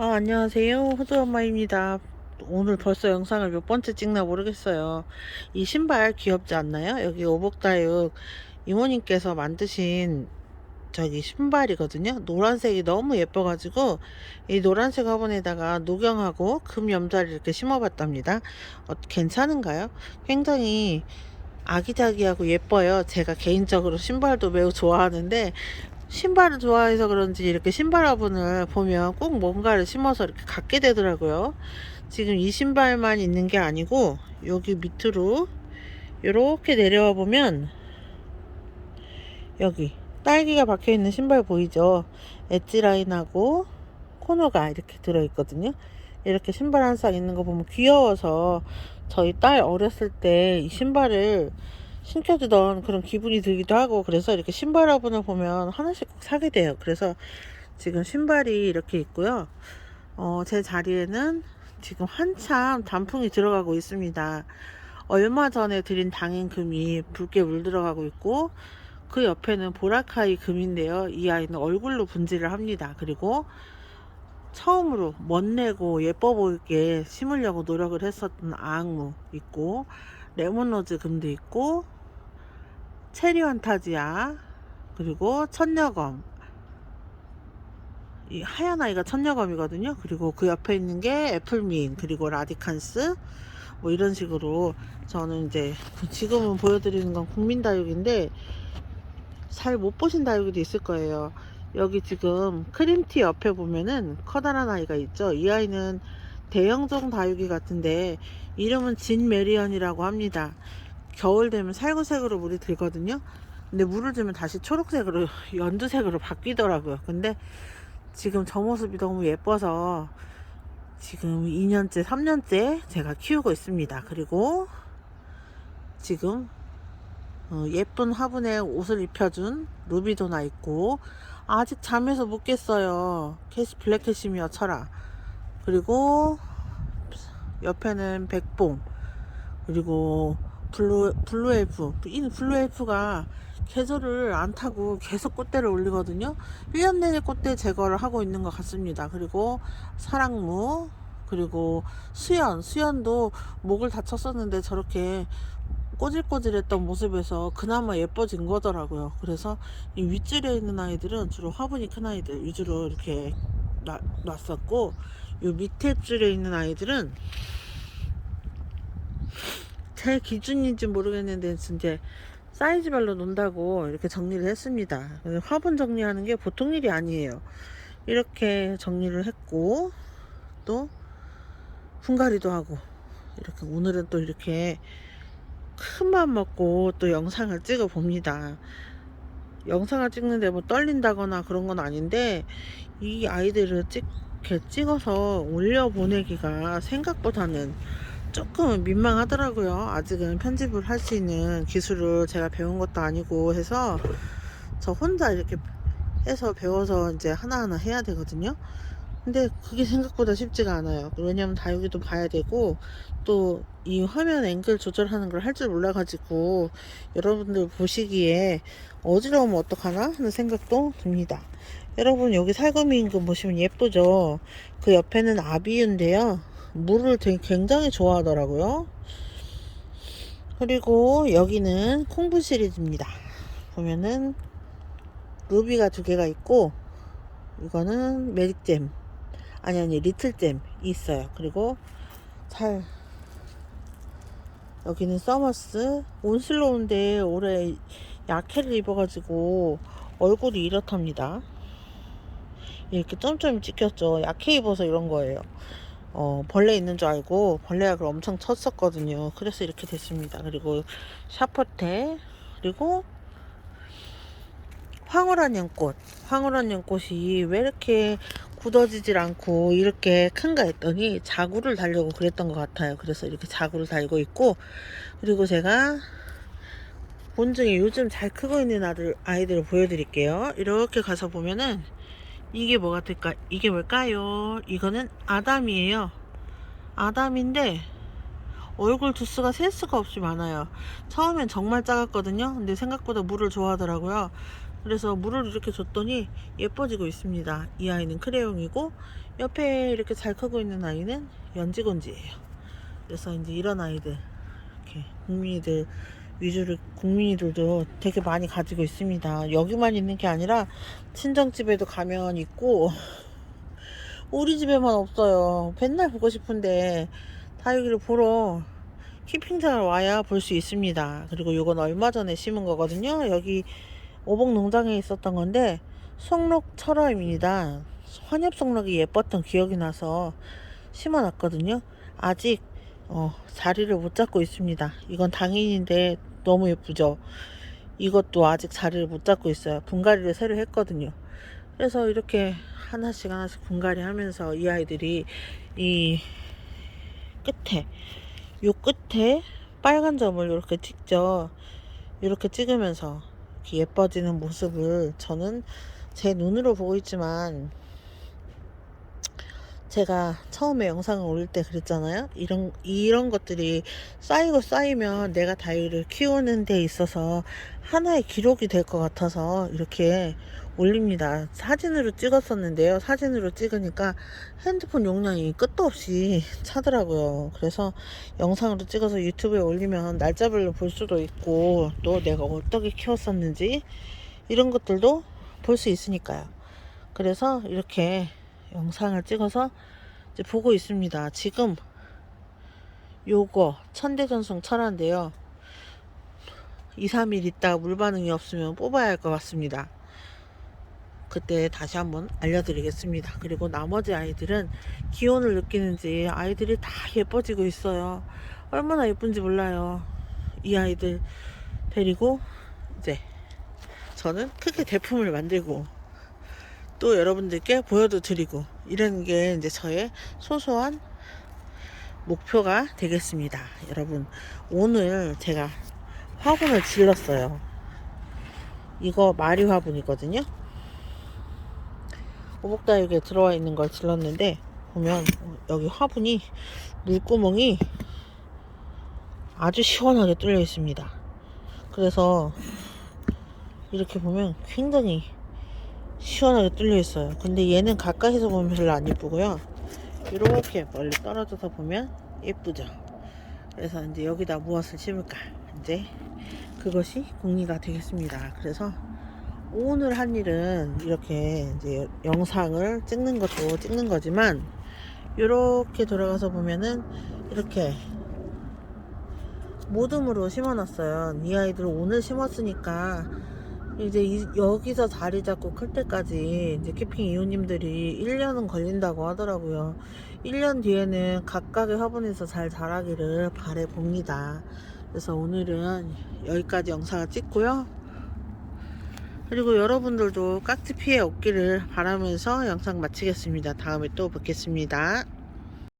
아, 안녕하세요. 호주엄마입니다. 오늘 벌써 영상을 몇 번째 찍나 모르겠어요. 이 신발 귀엽지 않나요? 여기 오복다육 이모님께서 만드신 저기 신발이거든요. 노란색이 너무 예뻐가지고 이 노란색 화분에다가 녹용하고 금 염자를 이렇게 심어봤답니다. 어, 괜찮은가요? 굉장히 아기자기하고 예뻐요. 제가 개인적으로 신발도 매우 좋아하는데 신발을 좋아해서 그런지 이렇게 신발 화분을 보면 꼭 뭔가를 심어서 이렇게 갖게 되더라고요. 지금 이 신발만 있는 게 아니고 여기 밑으로 이렇게 내려와 보면 여기 딸기가 박혀 있는 신발 보이죠? 엣지 라인하고 코너가 이렇게 들어 있거든요. 이렇게 신발 한 쌍 있는 거 보면 귀여워서 저희 딸 어렸을 때 이 신발을 신겨주던 그런 기분이 들기도 하고 그래서 이렇게 신발 화분을 보면 하나씩 꼭 사게 돼요. 그래서 지금 신발이 이렇게 있고요. 어, 제 자리에는 지금 한참 단풍이 들어가고 있습니다. 얼마 전에 드린 당인 금이 붉게 물들어가고 있고 그 옆에는 보라카이 금인데요. 이 아이는 얼굴로 분질을 합니다. 그리고 처음으로 멋내고 예뻐 보이게 심으려고 노력을 했었던 아악무 있고 레몬로즈 금도 있고 체리 환타지아 그리고 천녀검. 이 하얀 아이가 천녀검이거든요. 그리고 그 옆에 있는 게 애플민 그리고 라디칸스. 뭐 이런 식으로 저는 이제 지금은 보여드리는 건 국민다육인데 잘 못 보신 다육이도 있을 거예요. 여기 지금 크림티 옆에 보면은 커다란 아이가 있죠. 이 아이는 대형종 다육이 같은데 이름은 진메리언이라고 합니다 겨울 되면 살구색으로 물이 들거든요. 근데 물을 주면 다시 초록색으로 연두색으로 바뀌더라고요. 근데 지금 저 모습이 너무 예뻐서 지금 2년째, 3년째 제가 키우고 있습니다. 그리고 지금 어, 예쁜 화분에 옷을 입혀준 루비도나 있고 아직 잠에서 못 깼어요. 캐시 블랙 캐시미어 철아 그리고 옆에는 백봉 그리고 블루, 블루엘프. 이 블루엘프가 계절을 안 타고 계속 꽃대를 올리거든요. 1년 내내 꽃대 제거를 하고 있는 것 같습니다. 그리고 사랑무, 그리고 수연. 수연도 목을 다쳤었는데 저렇게 꼬질꼬질했던 모습에서 그나마 예뻐진 거더라고요. 그래서 이 윗줄에 있는 아이들은 주로 화분이 큰 아이들 위주로 이렇게 놔, 놨었고, 요 밑에 줄에 있는 아이들은 제 기준인지 모르겠는데 이제 사이즈별로 논다고 이렇게 정리를 했습니다. 화분 정리하는 게 보통 일이 아니에요. 이렇게 정리를 했고 또 분갈이도 하고 이렇게 오늘은 또 이렇게 큰 맘 먹고 또 영상을 찍어 봅니다. 영상을 찍는데 뭐 떨린다거나 그런 건 아닌데 이 아이들을 찍, 이렇게 찍어서 올려 보내기가 생각보다는 조금 민망하더라고요. 아직은 편집을 할 수 있는 기술을 제가 배운 것도 아니고 해서 저 혼자 이렇게 해서 배워서 이제 하나하나 해야 되거든요. 근데 그게 생각보다 쉽지가 않아요. 왜냐면 다육이도 봐야 되고 또 이 화면 앵글 조절하는 걸 할 줄 몰라가지고 여러분들 보시기에 어지러우면 어떡하나 하는 생각도 듭니다. 여러분 여기 살구미 인근 보시면 예쁘죠? 그 옆에는 아비유인데요. 물을 되게 굉장히 좋아하더라고요. 그리고 여기는 콩부 시리즈입니다. 보면은 루비가 두 개가 있고 이거는 메릭잼 아니 아니 리틀잼이 있어요. 그리고 잘 여기는 서머스 온슬로운데 올해 약해를 입어가지고 얼굴이 이렇답니다. 이렇게 점점이 찍혔죠. 약해 입어서 이런 거예요. 어, 벌레 있는 줄 알고 벌레 약을 엄청 쳤었거든요. 그래서 이렇게 됐습니다. 그리고 샤퍼테 그리고 황홀한 연꽃 황홀한 연꽃이 왜 이렇게 굳어지질 않고 이렇게 큰가 했더니 자구를 달려고 그랬던 것 같아요. 그래서 이렇게 자구를 달고 있고 그리고 제가 본 중에 요즘 잘 크고 있는 아들, 아이들을 보여드릴게요. 이렇게 가서 보면은 이게 뭐 같을까? 이게 뭘까요? 이거는 아담이에요. 아담인데 얼굴 두수가 셀 수가 없이 많아요. 처음엔 정말 작았거든요. 근데 생각보다 물을 좋아하더라고요. 그래서 물을 이렇게 줬더니 예뻐지고 있습니다. 이 아이는 크레용이고 옆에 이렇게 잘 크고 있는 아이는 연지곤지예요. 그래서 이제 이런 아이들 이렇게 국민이들 위주로 국민이들도 되게 많이 가지고 있습니다. 여기만 있는 게 아니라 친정집에도 가면 있고 우리 집에만 없어요. 맨날 보고 싶은데 다육이를 보러 캠핑장을 와야 볼 수 있습니다. 그리고 요건 얼마 전에 심은 거거든요. 여기 오복 농장에 있었던 건데 송록 철화입니다. 환엽 송록이 예뻤던 기억이 나서 심어놨거든요. 아직 어, 자리를 못 잡고 있습니다. 이건 당인인데 너무 예쁘죠. 이것도 아직 자리를 못 잡고 있어요. 분갈이를 새로 했거든요. 그래서 이렇게 하나씩 하나씩 분갈이 하면서 이 아이들이 이 끝에 요 끝에 빨간 점을 이렇게 찍죠. 이렇게 찍으면서 이렇게 예뻐지는 모습을 저는 제 눈으로 보고 있지만 제가 처음에 영상을 올릴 때 그랬잖아요. 이런 이런 것들이 쌓이고 쌓이면 내가 다육이를 키우는 데 있어서 하나의 기록이 될 것 같아서 이렇게 올립니다. 사진으로 찍었었는데요. 사진으로 찍으니까 핸드폰 용량이 끝도 없이 차더라고요. 그래서 영상으로 찍어서 유튜브에 올리면 날짜별로 볼 수도 있고 또 내가 어떻게 키웠었는지 이런 것들도 볼 수 있으니까요. 그래서 이렇게 영상을 찍어서 이제 보고 있습니다. 지금 요거 천대전송 철화인데요. 2, 3일 있다가 물 반응이 없으면 뽑아야 할 것 같습니다. 그때 다시 한번 알려드리겠습니다. 그리고 나머지 아이들은 기온을 느끼는지 아이들이 다 예뻐지고 있어요. 얼마나 예쁜지 몰라요. 이 아이들 데리고 이제 저는 크게 대품을 만들고 또 여러분들께 보여도 드리고 이런 게 이제 저의 소소한 목표가 되겠습니다. 여러분 오늘 제가 화분을 질렀어요. 이거 마리 화분이거든요. 오목다육에 들어와 있는 걸 질렀는데 보면 여기 화분이 물구멍이 아주 시원하게 뚫려 있습니다. 그래서 이렇게 보면 굉장히 시원하게 뚫려 있어요. 근데 얘는 가까이서 보면 별로 안 예쁘고요. 이렇게 멀리 떨어져서 보면 예쁘죠. 그래서 이제 여기다 무엇을 심을까? 이제 그것이 궁리가 되겠습니다. 그래서 오늘 한 일은 이렇게 이제 영상을 찍는 것도 찍는 거지만 이렇게 돌아가서 보면은 이렇게 모둠으로 심어놨어요. 이 아이들 오늘 심었으니까 이제 이- 여기서 자리 잡고 클 때까지 이제 캠핑 이웃님들이 1년은 걸린다고 하더라고요. 1년 뒤에는 각각의 화분에서 잘 자라기를 바래 봅니다. 그래서 오늘은 여기까지 영상을 찍고요. 그리고 여러분들도 깍지 피해 없기를 바라면서 영상 마치겠습니다. 다음에 또 뵙겠습니다.